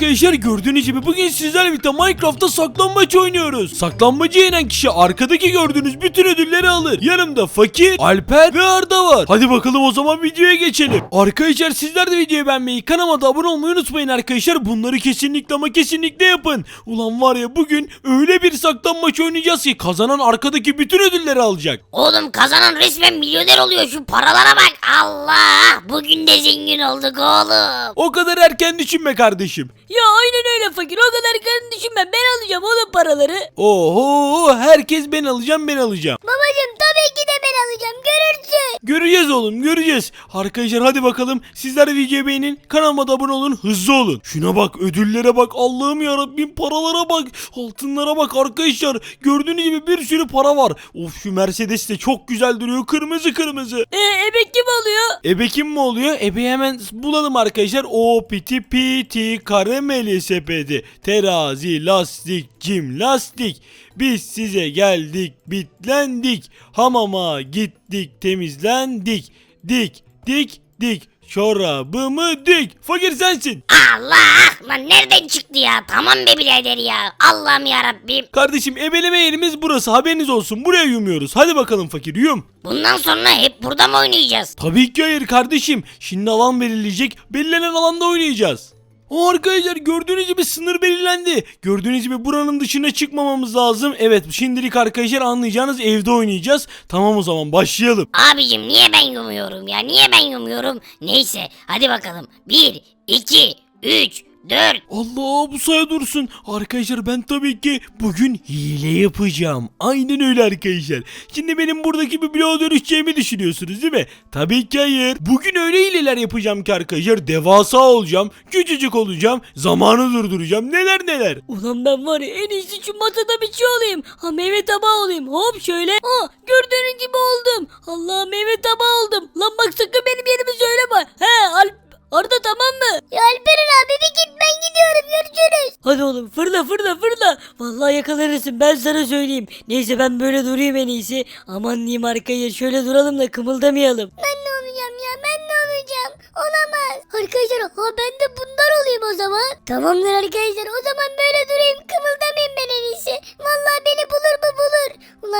arkadaşlar gördüğünüz gibi bugün sizlerle birlikte Minecraft'ta saklambaç oynuyoruz. Saklambaçı yenen kişi arkadaki gördüğünüz bütün ödülleri alır. Yanımda Fakir, Alper ve Arda var. Hadi bakalım o zaman videoya geçelim. Arkadaşlar sizler de videoyu beğenmeyi, kanalıma da abone olmayı unutmayın arkadaşlar. Bunları kesinlikle ama kesinlikle yapın. Ulan var ya bugün öyle bir saklambaç oynayacağız ki kazanan arkadaki bütün ödülleri alacak. Oğlum kazanan resmen milyoner oluyor şu paralara bak. Allah bugün de zengin olduk oğlum. O kadar erken düşünme kardeşim. Ya aynen öyle fakir o kadar karın düşünme ben alacağım oğlum paraları. Oho herkes ben alacağım ben alacağım. Babacım tabii ki de ben alacağım görürsün. Göreceğiz oğlum göreceğiz. Arkadaşlar hadi bakalım sizler de beğenin kanalıma da abone olun hızlı olun. Şuna bak ödüllere bak Allah'ım yarabbim paralara bak altınlara bak arkadaşlar. Gördüğünüz gibi bir sürü para var. Of şu Mercedes de çok güzel duruyor kırmızı kırmızı. E ebek kim oluyor? Ebe kim mi oluyor? Ebe hemen bulalım arkadaşlar. O piti piti karameli sepeti terazi lastik cim lastik. Biz size geldik bitlendik. Hamama gittik temizlendik. Dik dik dik çorabımı dik. Fakir sensin. Allah lan nereden çıktı ya? Tamam be birader ya. Allah'ım yarabbim. Kardeşim ebeleme yerimiz burası haberiniz olsun. Buraya yumuyoruz. Hadi bakalım fakir yum. Bundan sonra hep burada mı oynayacağız? Tabii ki hayır kardeşim. Şimdi alan belirleyecek. Belirlenen alanda oynayacağız. Arkadaşlar gördüğünüz gibi sınır belirlendi. Gördüğünüz gibi buranın dışına çıkmamamız lazım. Evet şimdilik arkadaşlar anlayacağınız evde oynayacağız. Tamam o zaman başlayalım. Abicim niye ben yumuyorum ya? Niye ben yumuyorum? Neyse hadi bakalım. 1, 2, 3, 4. Allah bu saya dursun. Arkadaşlar ben tabii ki bugün hile yapacağım. Aynen öyle arkadaşlar. Şimdi benim buradaki bir bloğa dönüşeceğimi düşünüyorsunuz değil mi? Tabii ki hayır. Bugün öyle hileler yapacağım ki arkadaşlar. Devasa olacağım. Küçücük olacağım. Zamanı durduracağım. Neler neler. Ulan ben var ya en iyisi şu masada bir şey olayım. Ha meyve tabağı olayım. Hop şöyle. Ha gördüğünüz gibi oldum. Allah meyve tabağı oldum. Lan bak sakın benim yerimi söyleme. He Alp Arda tamam mı? Ya Alperen abi bir git ben gidiyorum görüşürüz. Hadi oğlum fırla fırla fırla. Vallahi yakalanırsın ben sana söyleyeyim. Neyse ben böyle durayım en iyisi. Aman diyeyim arkaya şöyle duralım da kımıldamayalım. Ben ne olacağım ya ben ne olacağım? Olamaz. Arkadaşlar ha ben de bundan olayım o zaman. Tamamdır arkadaşlar o zaman böyle durayım kımıldamayayım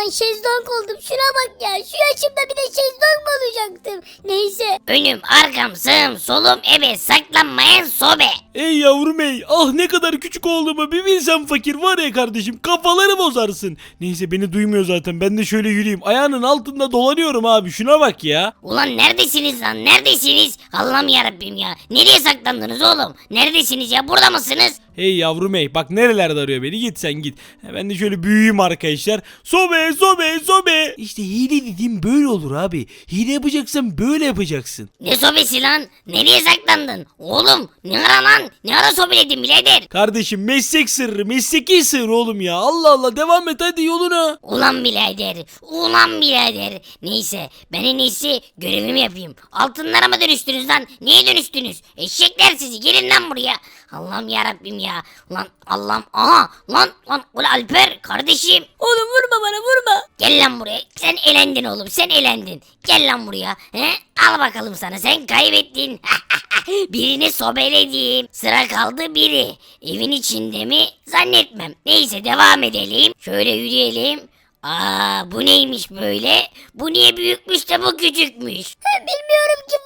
Ulan şezlong oldum şuna bak ya. Şu yaşımda bir de şezlong mu olacaktım? Neyse. Önüm arkam sağım solum ebe saklanmayan sobe. Ey yavrum ey. Ah ne kadar küçük olduğumu bir bilsen fakir var ya kardeşim. Kafaları bozarsın. Neyse beni duymuyor zaten. Ben de şöyle yürüyeyim. Ayağının altında dolanıyorum abi. Şuna bak ya. Ulan neredesiniz lan neredesiniz? Allah'ım yarabbim ya. Nereye saklandınız oğlum? Neredesiniz ya burada mısınız? Hey yavrum ey bak nerelerde arıyor beni git sen git. Ben de şöyle büyüyeyim arkadaşlar. Sobe sobe sobe. İşte hile dediğim böyle olur abi. Hile yapacaksan böyle yapacaksın. Ne sobesi lan? Nereye saklandın? Oğlum ne ara lan? Ne ara sobeledin birader? Kardeşim meslek sırrı mesleki sırrı oğlum ya. Allah Allah devam et hadi yoluna. Ulan birader, ulan birader. Neyse ben en iyisi görevimi yapayım. Altınlara mı dönüştünüz lan? Neye dönüştünüz? Eşekler sizi gelin lan buraya. Allah'ım yarabbim ya. Lan Allah'ım aha lan lan ulan Alper kardeşim. Oğlum vurma bana vurma. Gel lan buraya. Sen elendin oğlum sen elendin. Gel lan buraya. He? Al bakalım sana sen kaybettin. Birini sobeledim. Sıra kaldı biri. Evin içinde mi? Zannetmem. Neyse devam edelim. Şöyle yürüyelim. Aa bu neymiş böyle? Bu niye büyükmüş de bu küçükmüş? Bilmiyorum ki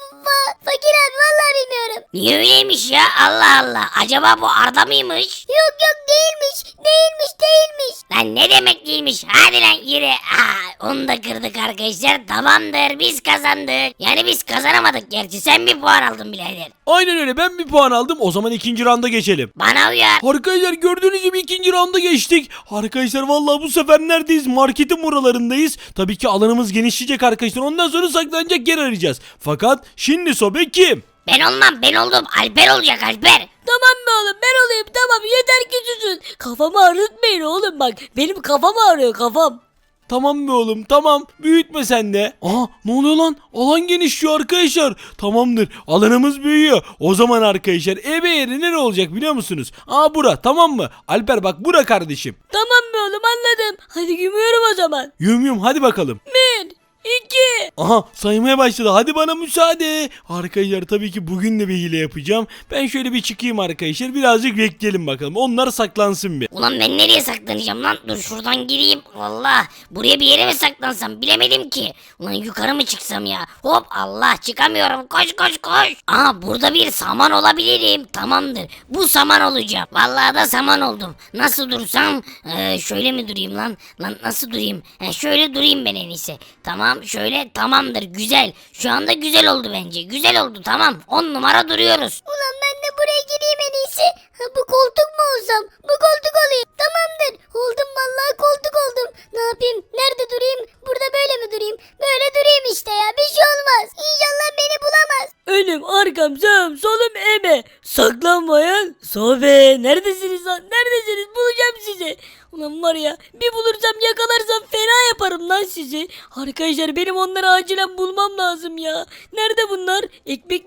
Fakir abi vallahi bilmiyorum. Niye öyleymiş ya? Allah Allah. Acaba bu Arda mıymış? Yok yok değilmiş. Değilmiş değilmiş. Lan ne demek değilmiş? Hadi lan yürü. Aa, onu da kırdık arkadaşlar. Tamamdır biz kazandık. Yani biz kazanamadık gerçi. Sen bir puan aldın birader. Aynen öyle ben bir puan aldım o zaman ikinci randa geçelim. Bana uyar. Arkadaşlar gördüğünüz gibi ikinci rounda geçtik. Arkadaşlar vallahi bu sefer neredeyiz? Marketin buralarındayız. Tabii ki alanımız genişleyecek arkadaşlar. Ondan sonra saklanacak yer arayacağız. Fakat şimdi sobe kim? Ben olmam ben oldum. Alper olacak Alper. Tamam be oğlum ben olayım tamam yeter ki susun. Kafamı ağrıtmayın oğlum bak. Benim kafam ağrıyor kafam. Tamam be oğlum tamam büyütme sen de. Aa ne oluyor lan? Alan genişliyor arkadaşlar. Tamamdır alanımız büyüyor. O zaman arkadaşlar ebe yeri nere olacak biliyor musunuz? Aa bura tamam mı? Alper bak bura kardeşim. Tamam be oğlum anladım. Hadi gümüyorum o zaman. Yum yum hadi bakalım. Bir, iki. Aha saymaya başladı. Hadi bana müsaade. Arkadaşlar tabii ki bugün de bir hile yapacağım. Ben şöyle bir çıkayım arkadaşlar. Birazcık bekleyelim bakalım. Onlar saklansın bir. Ulan ben nereye saklanacağım lan? Dur şuradan gireyim. Valla buraya bir yere mi saklansam bilemedim ki. Ulan yukarı mı çıksam ya? Hop Allah çıkamıyorum. Koş koş koş. Aa burada bir saman olabilirim. Tamamdır. Bu saman olacağım. Vallahi da saman oldum. Nasıl dursam? Ee, şöyle mi durayım lan? Lan nasıl durayım? He, şöyle durayım ben en iyisi. Tamam şöyle tamamdır. Güzel. Şu anda güzel oldu bence. Güzel oldu tamam. 10 numara duruyoruz. Ulan ben de buraya gireyim en iyisi. Bu koltuk mu olsam? Bu koltuk olayım. Tamamdır. Oldum vallahi koltuk oldum. Ne yapayım? Nerede durayım? Burada böyle mi durayım? Böyle durayım işte ya. Bir şey olmaz. İnşallah beni bulamaz. Önüm arkam sağım solum ebe. Saklanmayan sobe. Neredesiniz lan? Neredesiniz? Bulacağım sizi. Ulan var ya bir bulursam yakalarsam fena yaparım lan sizi. Arkadaşlar benim onları acilen bulmam lazım ya. Nerede bunlar? Ekmek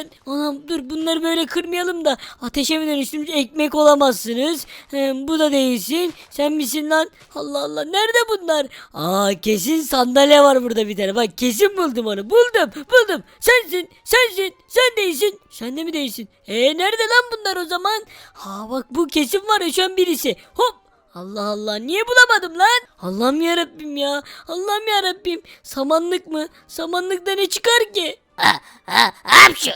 lan? Anam dur bunları böyle kırmayalım da ateşe mi dönüştüm? Ekmek olamazsınız. Hem, bu da değilsin. Sen misin lan? Allah Allah nerede bunlar? Aa kesin sandalye var burada bir tane. Bak kesin buldum onu. Buldum buldum. Sensin sensin sen değilsin. Sen de mi değilsin? E nerede lan bunlar o zaman? Ha bak bu kesin var ya şu an birisi. Hop Allah Allah niye bulamadım lan? Allah'ım yarabbim ya. Allah'ım yarabbim. Samanlık mı? Samanlıkta ne çıkar ki? Ha, ha, hapşu.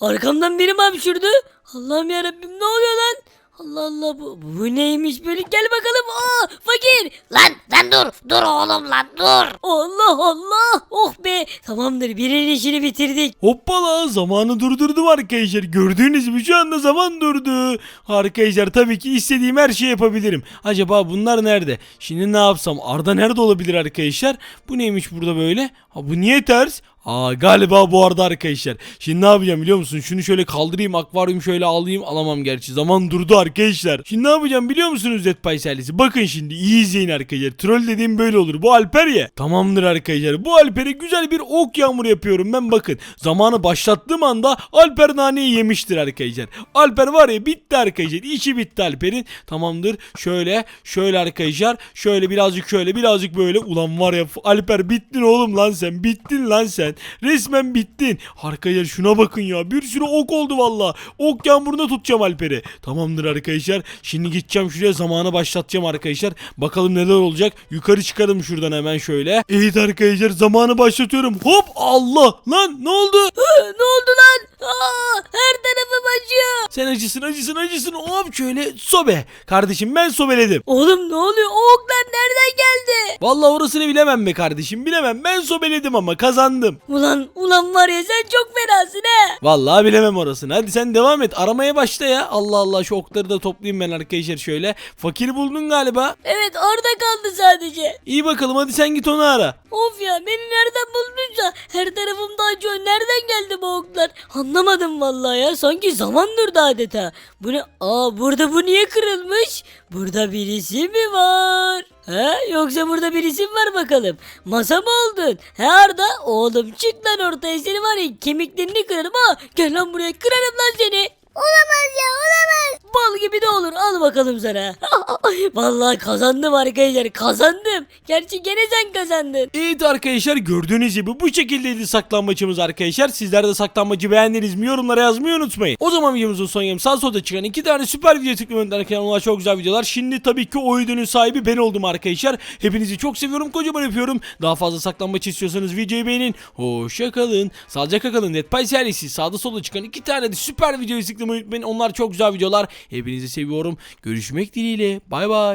Arkamdan biri mi hapşurdu? Allah'ım yarabbim ne oluyor lan? Allah Allah bu, bu neymiş böyle gel bakalım. Aa fakir. Lan lan dur. Dur oğlum lan dur. Allah Allah. Oh be. Tamamdır birinin işini bitirdik. Hoppala zamanı durdurdum arkadaşlar. Gördüğünüz gibi şu anda zaman durdu. Arkadaşlar tabii ki istediğim her şeyi yapabilirim. Acaba bunlar nerede? Şimdi ne yapsam? Arda nerede olabilir arkadaşlar? Bu neymiş burada böyle? Ha bu niye ters? Aa galiba bu arada arkadaşlar. Şimdi ne yapacağım biliyor musun? Şunu şöyle kaldırayım akvaryum şöyle alayım alamam gerçi. Zaman durdu arkadaşlar. Şimdi ne yapacağım biliyor musunuz Zetpay serisi? Bakın şimdi iyi izleyin arkadaşlar. Troll dediğim böyle olur. Bu Alper ya. Tamamdır arkadaşlar. Bu Alper'e güzel bir ok yağmuru yapıyorum ben bakın. Zamanı başlattığım anda Alper naneyi yemiştir arkadaşlar. Alper var ya bitti arkadaşlar. İşi bitti Alper'in. Tamamdır. Şöyle şöyle arkadaşlar. Şöyle birazcık şöyle birazcık böyle. Ulan var ya Alper bittin oğlum lan sen. Bittin lan sen. Resmen bittin. Arkadaşlar şuna bakın ya. Bir sürü ok oldu valla. Ok yağmuruna tutacağım Alper'i. Tamamdır arkadaşlar. Şimdi gideceğim şuraya zamanı başlatacağım arkadaşlar. Bakalım neler olacak. Yukarı çıkarım şuradan hemen şöyle. Evet arkadaşlar zamanı başlatıyorum. Hop Allah lan ne oldu? Ne oldu lan? Aa, her tarafım acıyor. Sen acısın acısın acısın. Hop şöyle sobe. Kardeşim ben sobeledim. Oğlum ne oluyor? O oklar nereden geldi? Vallahi orasını bilemem be kardeşim bilemem. Ben sobeledim ama kazandım. Ulan ulan var ya sen çok fenasın he. Vallahi bilemem orasını. Hadi sen devam et. Aramaya başla ya. Allah Allah şu okları da toplayayım ben arkadaşlar şöyle. Fakir buldun galiba. Evet orada kaldı sadece. İyi bakalım hadi sen git onu ara. Of ya beni nereden buldunsa her tarafımda acıyor. Nereden geldi bu oklar? Anlamadım vallahi ya. Sanki zaman durdu adeta. Bu ne? Aa burada bu niye kırılmış? Burada birisi mi var? He? Yoksa burada birisi mi var bakalım? Masa mı oldun? He Arda? Oğlum çık lan ortaya seni var ya kemiklerini kırarım ha. Gel lan buraya kırarım lan seni. Olamaz ya olamaz. Bal gibi de olur. Al bakalım sana. Vallahi kazandım arkadaşlar. Kazandım. Gerçi gene sen kazandın. Evet arkadaşlar gördüğünüz gibi bu şekildeydi saklanmacımız arkadaşlar. Sizler de saklanmacı beğendiniz mi yorumlara yazmayı unutmayın. O zaman videomuzun son yarım sağ solda çıkan iki tane süper video tıklamayı unutmayın. Çok güzel videolar. Şimdi tabii ki o videonun sahibi ben oldum arkadaşlar. Hepinizi çok seviyorum kocaman öpüyorum. Daha fazla saklanmaç istiyorsanız videoyu beğenin. Hoşça kalın. Sağlıcakla kalın. Netpay serisi sağda solda çıkan iki tane de süper videoyu tıklamayı unutmayın. Onlar çok güzel videolar. Hepinizi seviyorum. Görüşmek dileğiyle. Bye bye.